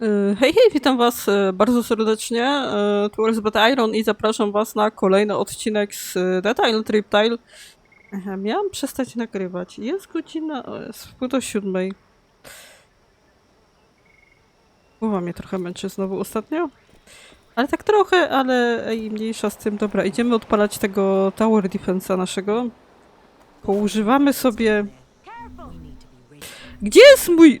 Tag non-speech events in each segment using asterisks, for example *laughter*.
E, Hej, hej, witam was e, bardzo serdecznie. E, Tu Elizabeth Iron i zapraszam was na kolejny odcinek z e, Dead Island Riptile. Aha, miałam przestać nagrywać. Jest godzina, jest wpół do siódmej. Głowa mnie trochę męczy znowu ostatnio. Ale tak trochę, ale ej, mniejsza z tym. Dobra, idziemy odpalać tego Tower Defense'a naszego. Poużywamy sobie... Gdzie jest mój...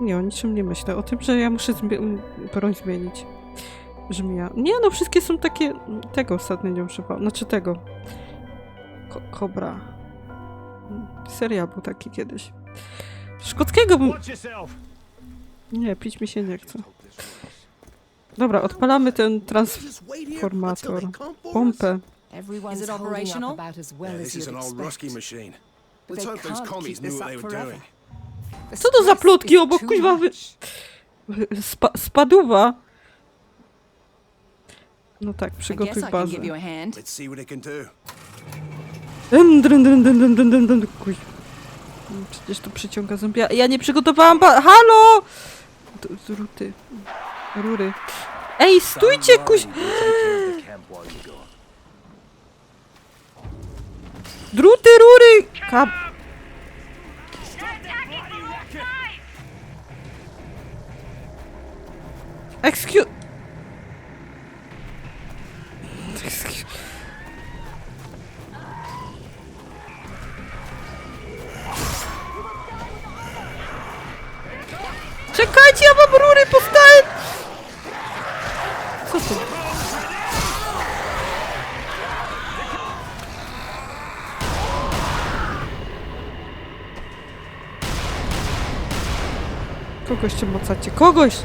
o niczym nie myślę. O tym, że ja muszę zmi- broń zmienić. Żmija. Nie, no wszystkie są takie... Tego ostatnio nie używałam. Znaczy tego. Ko kobra. Mm, Seria był taki kiedyś. Szkockiego bym... Nie, pić mi się nie chce. Dobra, odpalamy ten transformator. Pompę. Everyone's Is it holding operational? up about as well Yeah, as this is you'd an old expect. But Let's they hope those can't commies keep knew this what they up forever. Co to za plotki obok kuźwa wy... Spa spaduwa. No tak, przygotuj bazę. No, przecież to przyciąga zombie. Ja nie przygotowałam ba... Halo! D ruty. Rury. Ej, stójcie, kuś... Druty, rury! Kap... Excuse... Czekajcie, ja mam rury, powstaję! Co to? Kogoś cię mocacie, kogoś!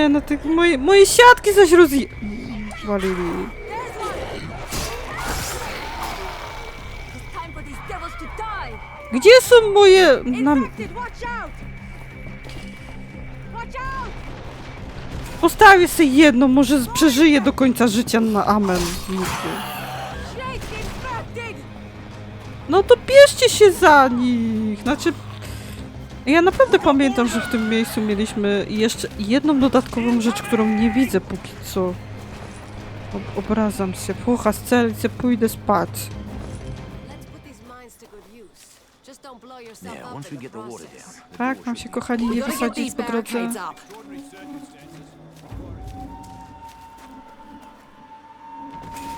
Nie, no te moje, moje siatki zaś rozje... Walili. Time for these devils to die! Gdzie są moje... Nam... Postawię sobie jedno, może przeżyję do końca życia na amen. No to bierzcie się za nich! Znaczy... Ja naprawdę pamiętam, że w tym miejscu mieliśmy jeszcze jedną dodatkową rzecz, którą nie widzę póki co. Ob obrazam się, płocha z celicy, pójdę spać. Tak, mam się kochani nie wysadzić po drodze.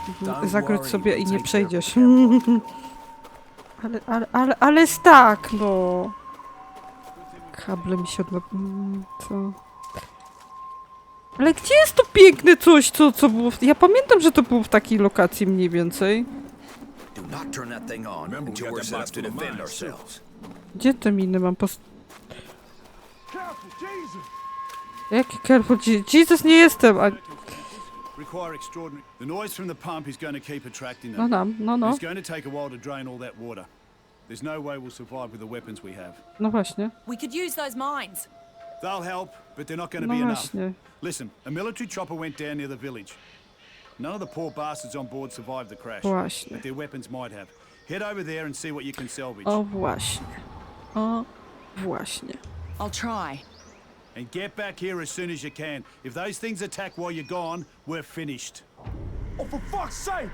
Mhm, zagródź sobie i nie przejdziesz. *laughs* ale, ale, ale, ale jest tak, no kablem się odle... Mm, co? Ale gdzie jest to piękne coś, co, co było w... Ja pamiętam, że to było w takiej lokacji mniej więcej. Gdzie te miny mam post... Jaki careful Jesus? nie jestem, a... No, no, no, no. There's no way we'll survive with the weapons we have. No właśnie. We could use those mines. They'll help, but they're not going to No be enough. Listen, a military chopper went down near the village. None of the poor bastards on board survived the crash, Właśnie. but their weapons might have. Head over there and see what you can salvage. O właśnie. O właśnie. I'll try. And get back here as soon as you can. If those things attack while you're gone, we're finished. Oh, for fuck's sake!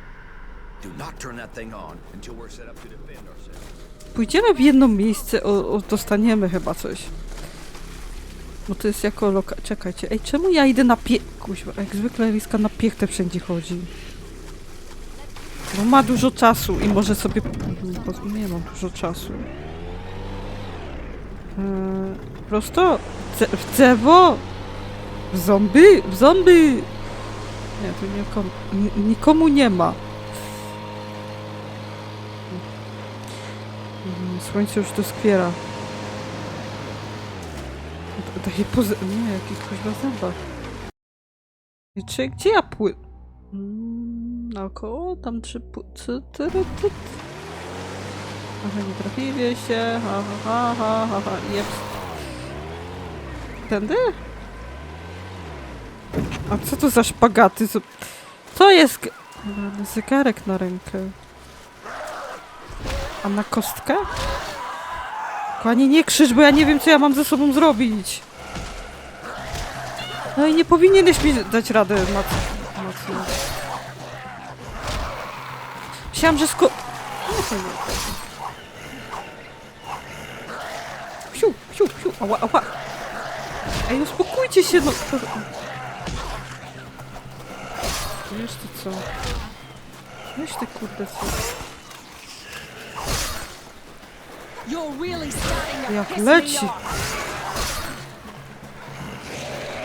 Do not turn that thing on until we're set up to defend ourselves. Pójdziemy w jedno miejsce, o, o, dostaniemy chyba coś. Bo to jest jako loka... Czekajcie, ej, czemu ja idę na pie... Kuźwa, jak zwykle Eliska na piechtę wszędzie chodzi. Bo ma dużo czasu i może sobie... Nie mam dużo czasu. Eee, prosto? Ce w cewo? W zombie? W zombie! Nie, tu nikomu, nikomu nie ma. Mm, Słońce już doskwiera. Daje pozy... Nie, jakiś kuźwa zębak. I Czy gdzie ja pły... Mm, naokoło? Tam trzy ty. Aha, nie trafili się. Ha, ha, ha, ha, ha. Jeps. Tędy? A co to za szpagaty? Co, co jest? zegarek na rękę. A na kostkę? Kochanie, nie krzycz, bo ja nie wiem, co ja mam ze sobą zrobić. No i nie powinieneś mi dać radę moc, mocno. Myślałam, że sko... Nie. Psiu, psiu, psiu, ała, ała. Ej, uspokójcie się, no. Wiesz ty co? Wiesz ty kurde co? Jak leci.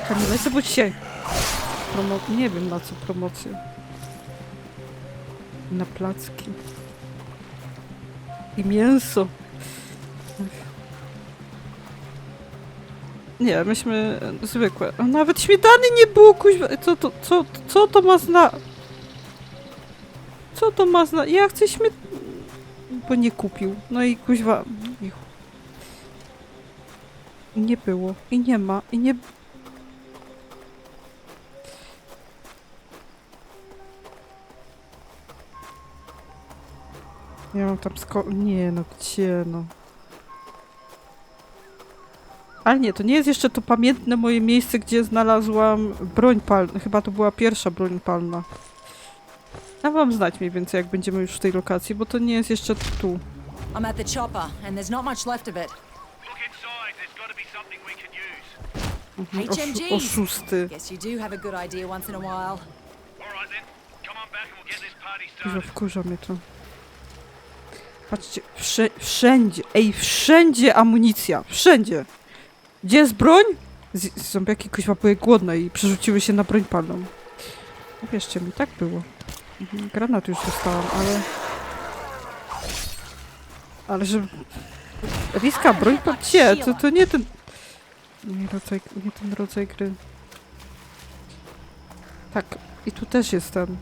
Kamila, co bądź się. Promo... Nie wiem na co promocję. Na placki. I mięso. Nie, myśmy zwykłe. A nawet śmietany nie było, kuźwa. Co to, co, co to ma zna... Co to ma zna... Ja chcę śmiet... Bo nie kupił. No i kuźwa... i Nie było. I nie ma. I nie... Ja mam tam sko... Nie no, gdzie no? Ale nie, to nie jest jeszcze to pamiętne moje miejsce, gdzie znalazłam broń palną. Chyba to była pierwsza broń palna. Wam znać mniej więcej, jak będziemy już w tej lokacji, bo to nie jest jeszcze tu. I'm at the chopper, and there's not much left of it. Look inside. There's got to be something we can use. Oszu HMGs. oszusty. Guess you do have a good idea once in a while. All right then. Come on back and we'll get this party started. wkurza mnie to. Patrzcie, wsze wszędzie, ej, wszędzie amunicja, wszędzie. Gdzie jest broń? Z zombiaki kuźwa były głodne i przerzuciły się na broń palną. Uwierzcie mi, tak było. Granat już dostałam, ale... Ale że... Riska, broń palna... Gdzie? To, to nie ten... Nie, rodzaj, nie ten rodzaj gry. Tak, i tu też jestem.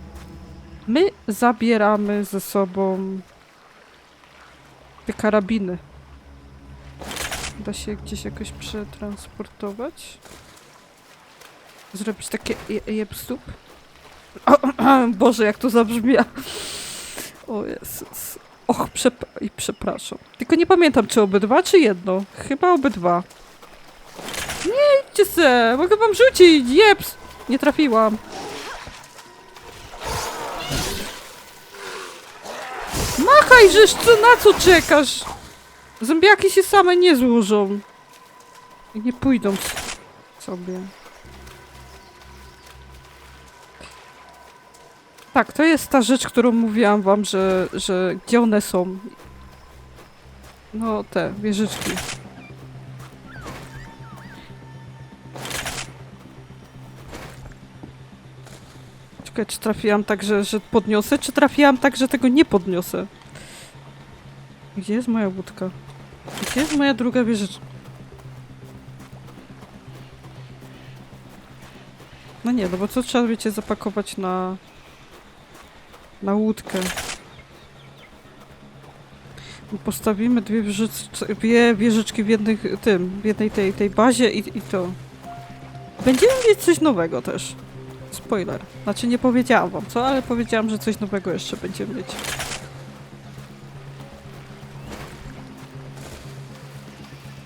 My zabieramy ze sobą te karabiny. Da się gdzieś jakoś przetransportować? Zrobić takie je- jebstup? *clears throat* Boże, jak to zabrzmia. O Jezus. Och, przep i przepraszam. Tylko nie pamiętam, czy obydwa, czy jedno. Chyba obydwa. Nie idźcie se! Mogę wam rzucić! Jeps! Nie trafiłam. Machaj, żeż co, na co czekasz? Zombiaki się same nie złożą. I nie pójdą sobie. Tak, to jest ta rzecz, którą mówiłam wam, że, że gdzie one są. No, te wieżyczki. Czekaj, czy trafiłam tak, że, że podniosę, czy trafiłam tak, że tego nie podniosę? Gdzie jest moja łódka? Gdzie jest moja druga wieżyczka? No nie, no bo co trzeba, wiecie, zapakować na... na łódkę? Postawimy dwie, wieżycz- dwie wieżyczki w, jednych, tym, w jednej tej, tej bazie i, i to. Będziemy mieć coś nowego też. Spoiler. Znaczy nie powiedziałam wam co, ale powiedziałam, że coś nowego jeszcze będziemy mieć.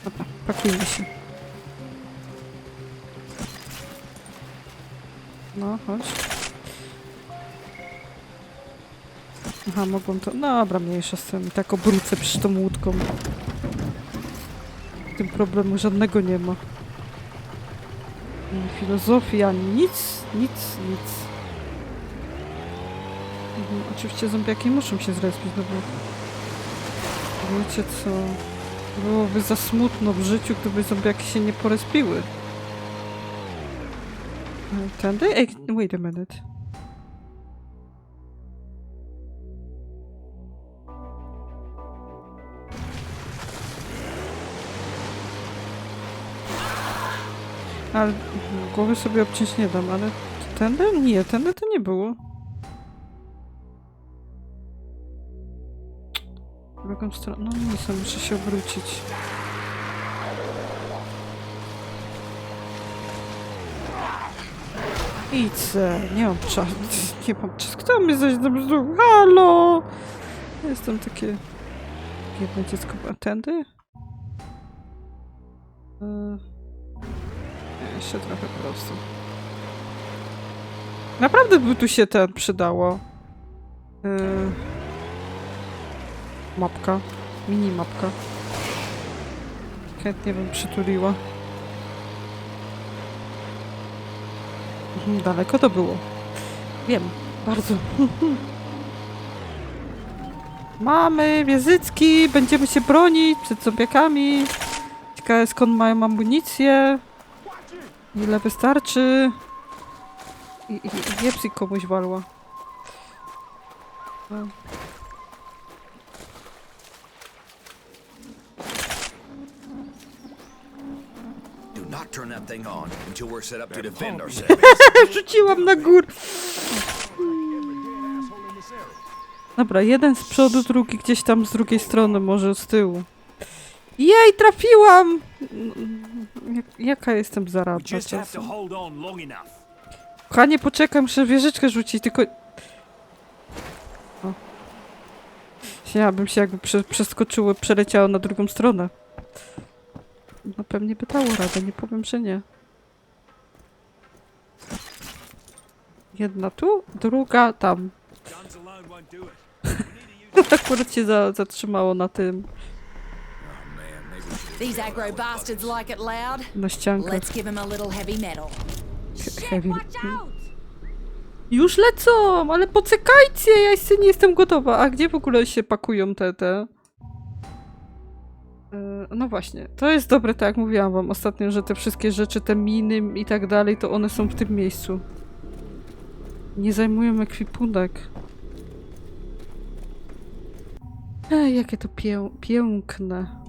Dobra, pakujmy się. No, chodź. Aha, mogą to... No dobra, mniejsza z tym. I tak obrócę przy tą łódką. W tym problemu żadnego nie ma. Ani Filozofia, nic, nic, nic. Mhm, oczywiście zombiaki muszą się zrespić, no bo... Wiecie co... Byłoby za smutno w życiu, gdyby zombiaki się nie porespiły. E, Tędy? Ej, wait a minute. Ale głowy sobie obciąć nie dam, ale Tędy? Nie, tędy to nie było. W drugą stronę. No nie są, muszę się obrócić. Idźcie, nie mam czasu. *laughs* Nie mam czasu. Kto mnie coś tam brzuch? Halo! Jestem takie biedne dziecko. A tędy? Yy. Jeszcze trochę prosto. Naprawdę by tu się ten przydało. Yy. Mapka. Mini mapka. Chętnie bym przytuliła. Mhm, Daleko to było. Wiem, bardzo. *laughs* Mamy wiezycki, będziemy się bronić przed zombiakami. Ciekawe skąd mają amunicję. Ile wystarczy. I, i, i jepsik komuś walła. No. Do not turn that thing on until we're set up to defend ourselves. *laughs* Wrzuciłam na górę. Dobra, jeden z przodu, drugi gdzieś tam z drugiej strony, może z tyłu. Jej, trafiłam! Jak, jaka jestem zaradna czasem. Kochanie, poczekam, muszę wieżyczkę rzucić, tylko... O. Ja bym się jakby prze, przeskoczyły, przeleciało na drugą stronę. No pewnie by dało radę, nie powiem, że nie. Jedna tu, druga tam. *laughs* Akurat się za, zatrzymało na tym, These aggro bastards like it loud. na ściankach. Let's give them a little heavy metal. Heavy. Już lecą, ale poczekajcie, ja jeszcze nie jestem gotowa. A gdzie w ogóle się pakują te, te... E, No właśnie, to jest dobre, tak jak mówiłam wam ostatnio, że te wszystkie rzeczy, te miny i tak dalej, to one są w tym miejscu. Nie zajmują ekwipunek. Ej, jakie to pię piękne.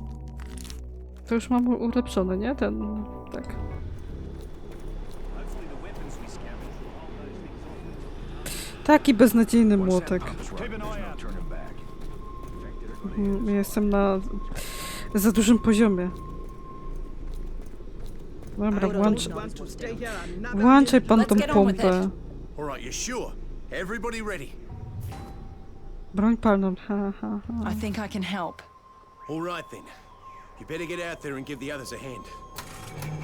To już mam u- ulepszone, nie? Ten, tak. Taki beznadziejny młotek. Mm, Jestem na za dużym poziomie. Dobra, włącz, włączaj pan tą pompę. Broń palną. Ha, ha, ha. I think I can help. All right then. You better get out there and give the others a hand.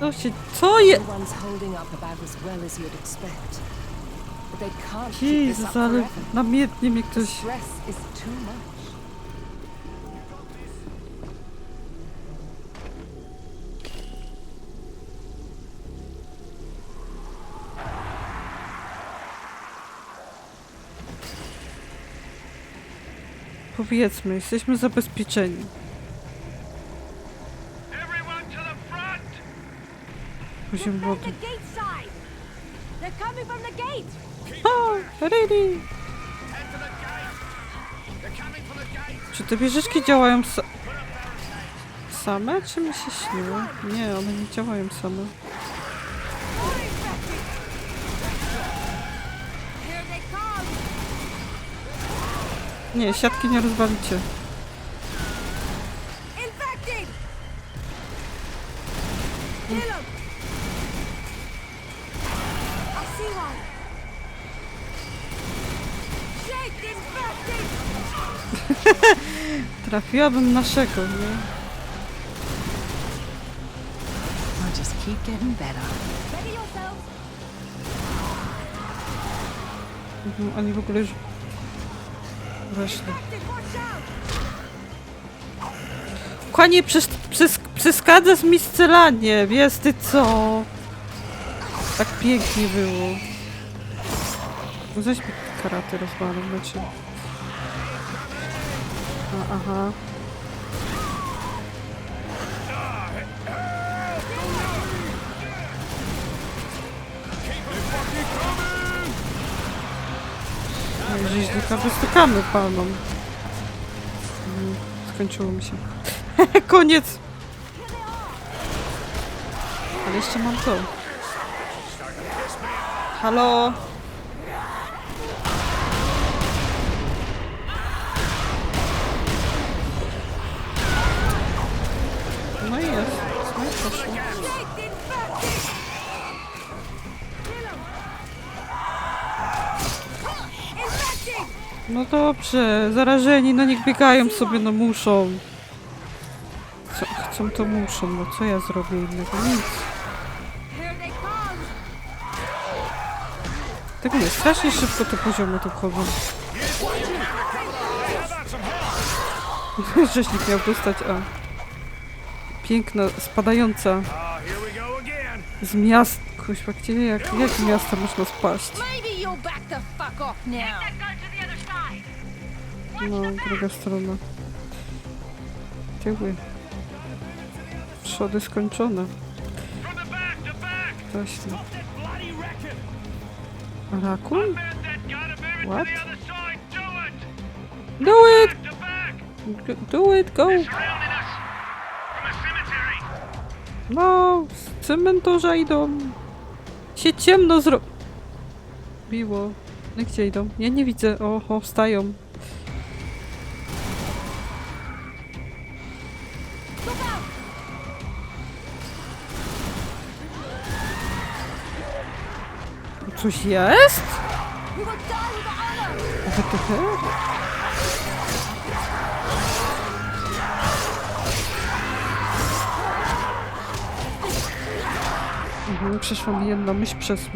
Co się... Co je... No one's holding up about as well as you'd expect. But they can't keep this up Jezus, ale forever. namiętnie mnie ktoś... Stress is too much. Powiedzmy, jesteśmy zabezpieczeni. Everyone to the front! Poziom Defend wody. the gate side! They're coming from the gate! O, ready! Head to the gate! They're coming from the gate! Czy te wieżyczki działają sa... same, czy mi się śniło? Nie, one nie działają same. Nie, siatki nie rozwalicie. Infected! Trafiłabym naszego, nie? I'll just keep getting better. Mhm, oni w ogóle już weszli. Kochanie, przes, przeszkadzasz mi strzelanie, wiesz ty co? Tak pięknie było. Zaś mi karaty rozwalą, znaczy. A, aha. Rzeźnika wystykamy panom. Mhm, Skończyło mi się. *laughs* Koniec! Ale jeszcze mam to. Halo? No dobrze, zarażeni, no niech biegają sobie, no muszą. Co, chcą to muszą, no co ja zrobię innego? Nic. Tego nie, strasznie szybko te poziomy tu wchodzą. *laughs* Rzeźnik miał dostać, a... Piękna, spadająca z miast... Kuźwa, gdzie, jak, jakie miasto można spaść? No, druga strona. Tyły. Przody skończone. Właśnie. Rakun? What? Do it! Do it, go! No, z cementarza idą. Się ciemno zro... Biło. No gdzie idą? Ja nie widzę. Oho, wstają. Coś jest? What the? Przeszła mi jedna myśl przez,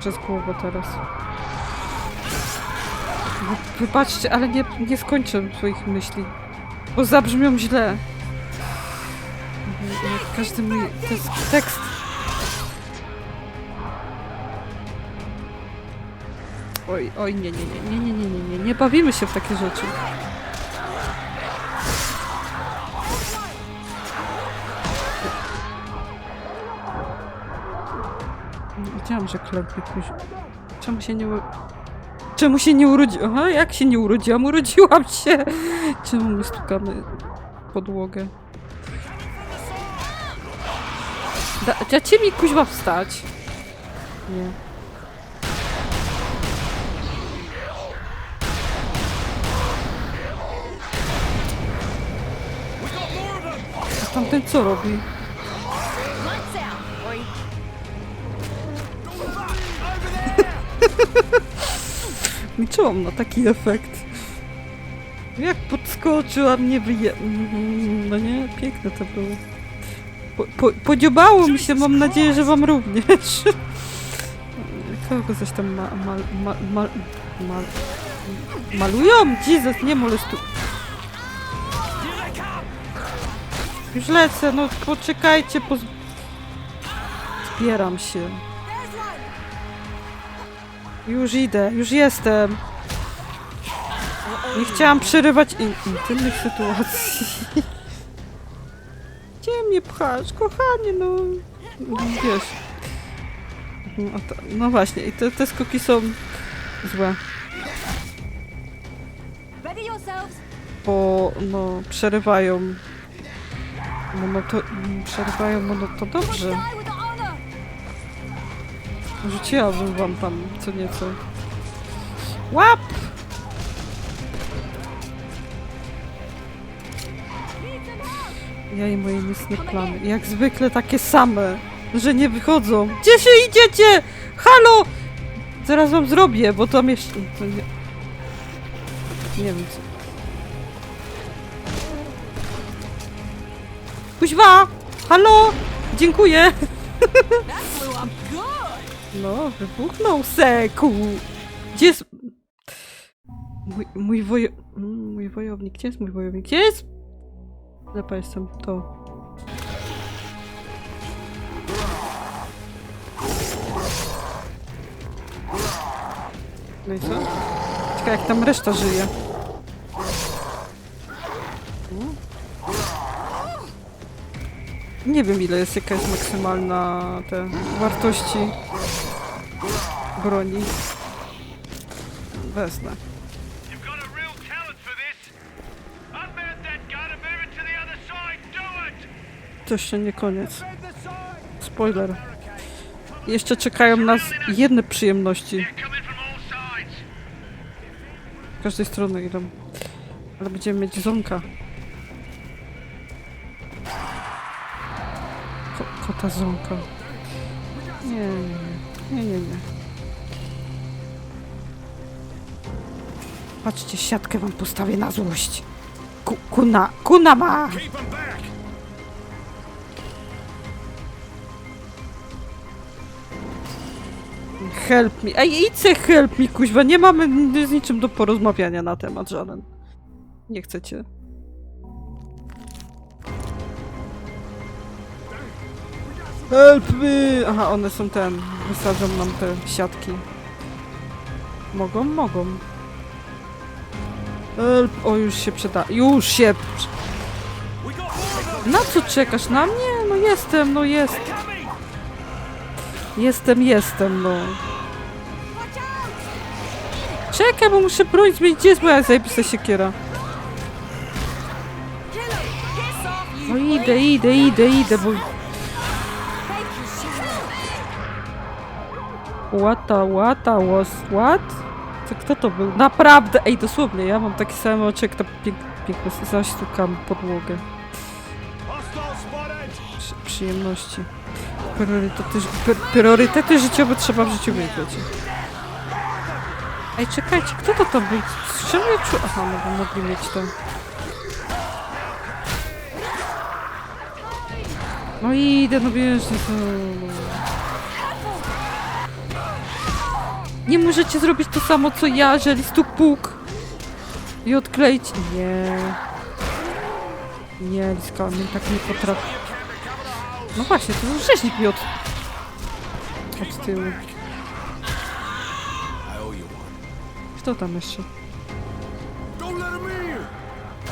przez głowę teraz. Wy- Wybaczcie, ale nie, nie skończę swoich myśli, bo zabrzmią źle. Mhm, jak Każdy mój tekst. Oj, oj, nie, nie, nie, nie, nie, nie, nie, nie, nie bawimy się w takie rzeczy. Że później. Czemu się nie... Czemu się nie urodziłam? Aha, jak się nie urodziłam? Urodziłam się! Czemu my stukamy podłogę? Da, dacie mi kuźwa wstać? Nie. A tamten co robi? *laughs* Liczyłam na taki efekt. Jak podskoczyłam, nie wyje... No nie, piękne to było. Po, po, podobało mi się, mam nadzieję, że wam również. *laughs* Kogo coś tam ma, mal, mal, mal, mal, malują? Jezus, nie molestu. Już lecę, no poczekajcie, poz... Zbieram się. Już idę, już jestem. Nie chciałam przerywać in intymnych sytuacji. *laughs* Gdzie mnie pchasz, kochanie, no. Wiesz. No, to, no właśnie, i te, te skoki są złe, bo no przerywają. Monoto przerywają monoto dobrze. Rzuciłabym wam tam co nieco. Łap! Ja i moje niecne plany. Jak zwykle takie same, że nie wychodzą. Gdzie się idziecie? Halo! Zaraz wam zrobię, bo tam jeszcze... To nie... nie wiem co. Kuźwa! Halo! Dziękuję! *laughs* No, wybuchnął seku! Gdzie jest... Mój, mój wojo... Mój wojownik, gdzie jest mój wojownik? Gdzie jest? Lepa jestem, to. No i co? Ciekawe jak tam reszta żyje. Nie wiem ile jest jakaś maksymalna te wartości broni. Wezmę. To jeszcze nie koniec. Spoiler. Jeszcze czekają nas jedne przyjemności. Z każdej strony idą. Ale będziemy mieć zonka. Ko kota zonka. Patrzcie, siatkę wam postawię na złość. Ku kuna, kuna ma! Help me. Ej, idź se help me, kuźwa. Nie mamy z niczym do porozmawiania na temat żaden. Nie chcecie. Help me! Aha, one są ten. Wysadzą nam te siatki. Mogą? Mogą. O, już się przyda. Już się... Na co czekasz? Na mnie? No jestem, no jest. Jestem, jestem, no. Czekaj, bo muszę broń zmienić. Gdzie jest moja zajebista siekiera? No idę, idę, idę, idę, bo... Łata, łata, was, what? Co, kto to był? Naprawdę! Ej, dosłownie, ja mam takie same oczy, jak ta pięk, piękna zaśtukam podłogę. Przy, przyjemności. Priorytety, priorytety życiowe trzeba w życiu mieć, wiecie. Ej, czekajcie, kto to tam był? Z czym ja czu... Aha, no mogli mieć to. No idę, no no to... Nie możecie zrobić to samo, co ja, jeżeli stuk puk. I odkleić... Nie. Nie, Liska, on tak nie potrafi. No właśnie, to był rzeźnik mi od... od tyłu. Kto tam jeszcze?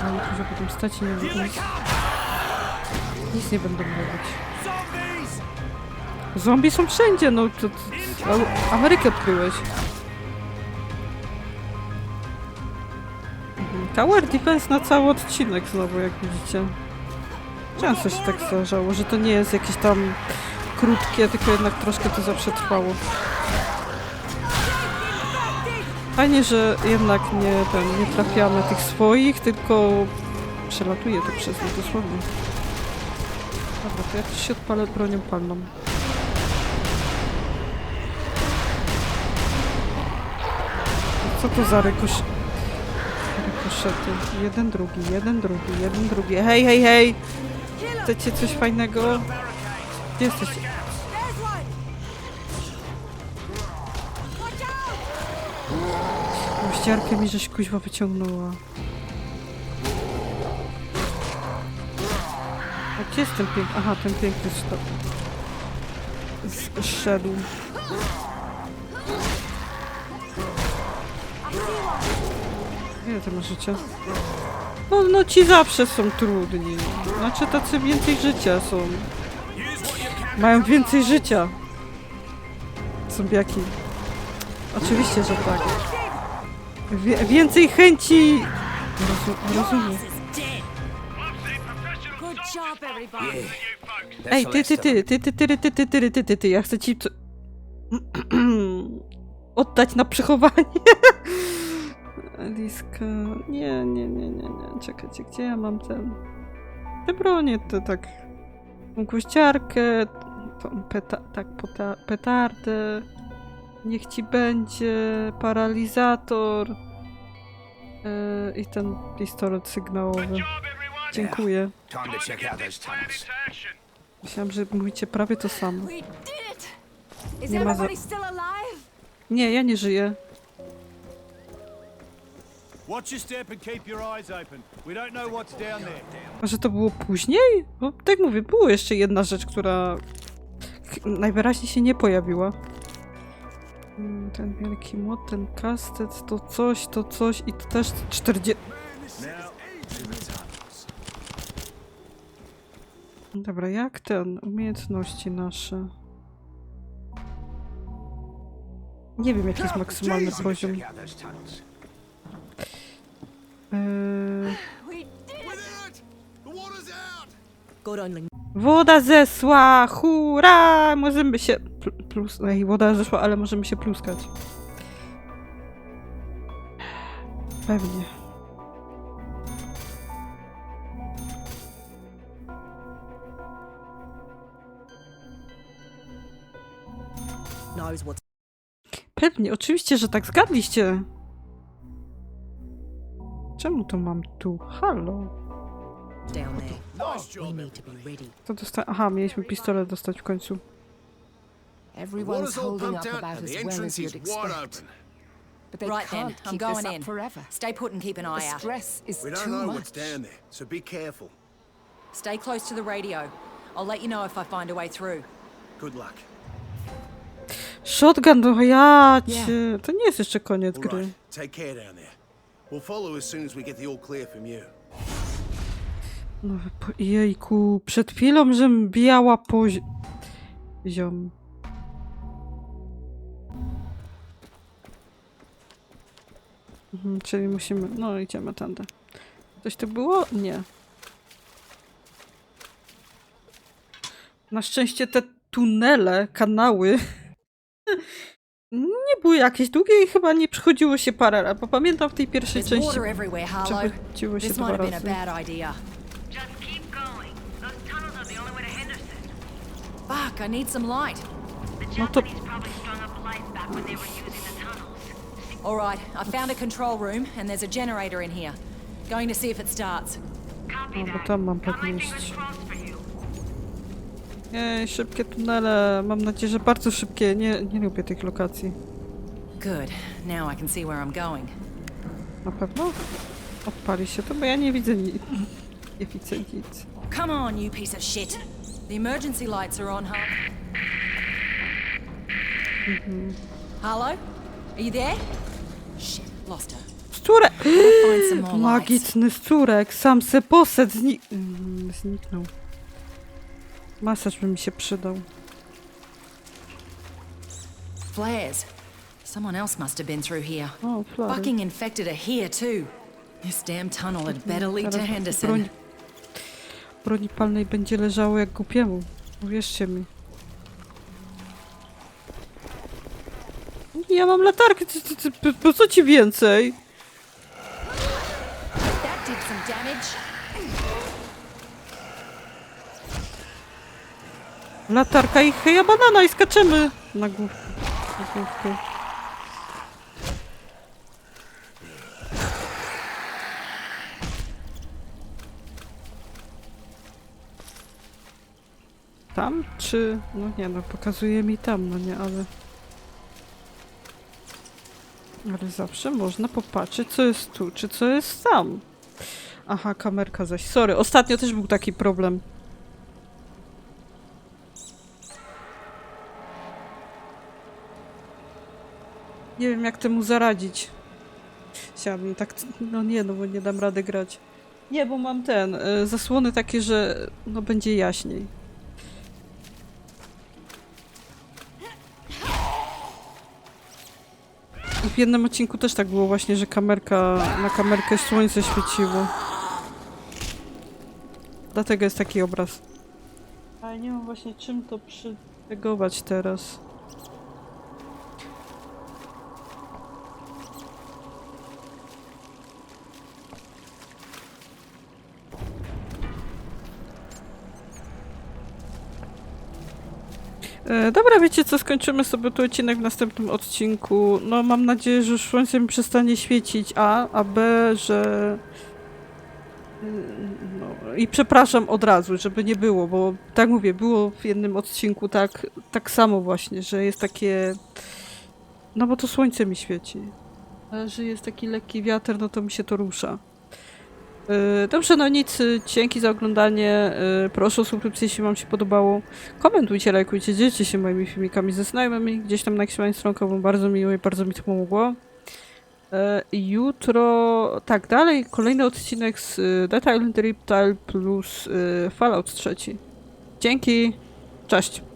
Ale może potem stać i nie będę nic... Nic nie mówić. Zombies! Zombie są wszędzie, no to... to a- Amerykę odkryłeś. Mhm, Tower defense na cały odcinek znowu, jak widzicie. Często się tak zdarzało, że to nie jest jakieś tam krótkie, tylko jednak troszkę to zawsze trwało. Fajnie, że jednak nie, ten, nie trafiamy tych swoich, tylko przelatuje to przez nie dosłownie. Dobra, to ja też się odpalę bronią palną. Co to za rykosz... rykoszety? Jeden, drugi, jeden, drugi, jeden, drugi. Hej, hej, hej! Chcecie coś fajnego? Gdzie jesteście? Ściarkę mi żeś kuźwa wyciągnęła. A gdzie jest ten piękny? Aha, ten piękny sztab. Zszedł. Ile ty masz życia? No, no ci zawsze są trudni. Znaczy tacy więcej życia są. Mają więcej życia. Zombiaki. Oczywiście, że tak. Wie, więcej chęci. Rozum, rozumiem. Ej, ty, ty, ty, ty, ty, ty, ty, ty, ty, ty, ty, ty, ty, ja chcę ci oddać na przechowanie. Aliska, nie, nie, nie, nie, nie, czekajcie, gdzie ja mam ten... Te bronie, to tak... Tą kościarkę, tą peta, tak, pota, petardę, niech ci będzie, paralizator yy, i ten pistolet sygnałowy. Dziękuję. Myślałam, że mówicie prawie to samo. Nie ma za-? Nie, ja nie żyję. Watch your step and keep your eyes open. We don't know what's down there. A że to było później? Bo tak mówię, była jeszcze jedna rzecz, która najwyraźniej się nie pojawiła. Mm, Ten wielki młot, ten kastet, to coś, to coś i to też 40... Dobra, jak ten? Umiejętności nasze. Nie wiem, jaki jest maksymalny poziom. Woda zesła! Hurra! Możemy się pl- plus... Ej, woda zeszła, ale możemy się pluskać. Pewnie. Pewnie, oczywiście, że tak zgadliście. Czemu to mam tu? Halo. to dosta... Aha, mieliśmy pistolet dostać w końcu. Everyone's holding up about as well as you'd expect. But they Right then, can't I'm keep going this up in. forever. Stay put and keep an The eye out. stress is We don't too know much. what's down there, so be careful. Stay close to the radio. I'll let you know if I find a way through. Good luck. Shotgun, no ja cię. To nie jest jeszcze koniec All gry. right, take care down there. We'll follow as soon as we get the all clear from you. No, po- jejku, przed chwilą, żem biała pozi... Ziom. Mhm, czyli musimy... No, idziemy tędy. Coś tu było? Nie. Na szczęście te tunele, kanały *laughs* były jakieś długie i chyba nie przychodziło się parę razy, bo pamiętam w tej pierwszej części przechodziło się dwa razy. Fuck, I need some light. The No to-. All right, I found a control room and there's a generator in here. Going to see if it starts. Copy No bo that. tam mam you. Ej, szybkie tunele. Mam nadzieję, że bardzo szybkie. Nie, nie lubię tych lokacji. Good. Now I can see where I'm going. Na pewno? Odpali się to, bo ja nie widzę nic. Nie widzę nic. Come on, you piece of shit. The emergency lights are on, huh? Harlow? Are you there? Shit, lost her. Szczurek! Find some more lights. Magiczny szczurek. Sam se poszedł. Zni mm, zniknął. Masaż by mi się przydał. Flares. Someone else must have been through here. O, flary. Fucking infected are here too. This damn tunnel had better lead to Henderson. Broni palnej będzie leżało jak głupiemu. Uwierzcie mi. Ja mam latarkę. ty- ty- ty- Po po co ci więcej? Latarka i heja banana i skaczemy na główkę. Na główkę. Tam czy... No nie no, pokazuje mi tam, no nie, ale... Ale zawsze można popatrzeć, co jest tu, czy co jest tam. Aha, kamerka zaś. Sorry, ostatnio też był taki problem. Nie wiem, jak temu zaradzić. Chciałabym tak. No nie, no bo nie dam rady grać. Nie, bo mam ten. y, Zasłony takie, że no będzie jaśniej. Jednym odcinku też tak było właśnie, że kamerka, na kamerkę słońce świeciło. Dlatego jest taki obraz. Ale nie mam właśnie czym to przytegować teraz. Dobra, wiecie co, skończymy sobie tu odcinek w następnym odcinku. No mam nadzieję, że słońce mi przestanie świecić, A, a B, że... Mm, No, I przepraszam od razu, żeby nie było, bo tak mówię, było w jednym odcinku tak, tak samo właśnie, że jest takie... No bo to słońce mi świeci. A że jest taki lekki wiatr, no to mi się to rusza. Yy, Dobrze, no nic, y, dzięki za oglądanie. Yy, Proszę o subskrypcję, jeśli Wam się podobało. Komentujcie, lajkujcie, dzielcie się moimi filmikami ze znajomymi. Gdzieś tam na jakimś moim stronkowym bardzo miło i bardzo mi to pomogło. Jutro, tak dalej, kolejny odcinek z y, Dead Island Reptile plus y, Fallout 3. Dzięki, cześć.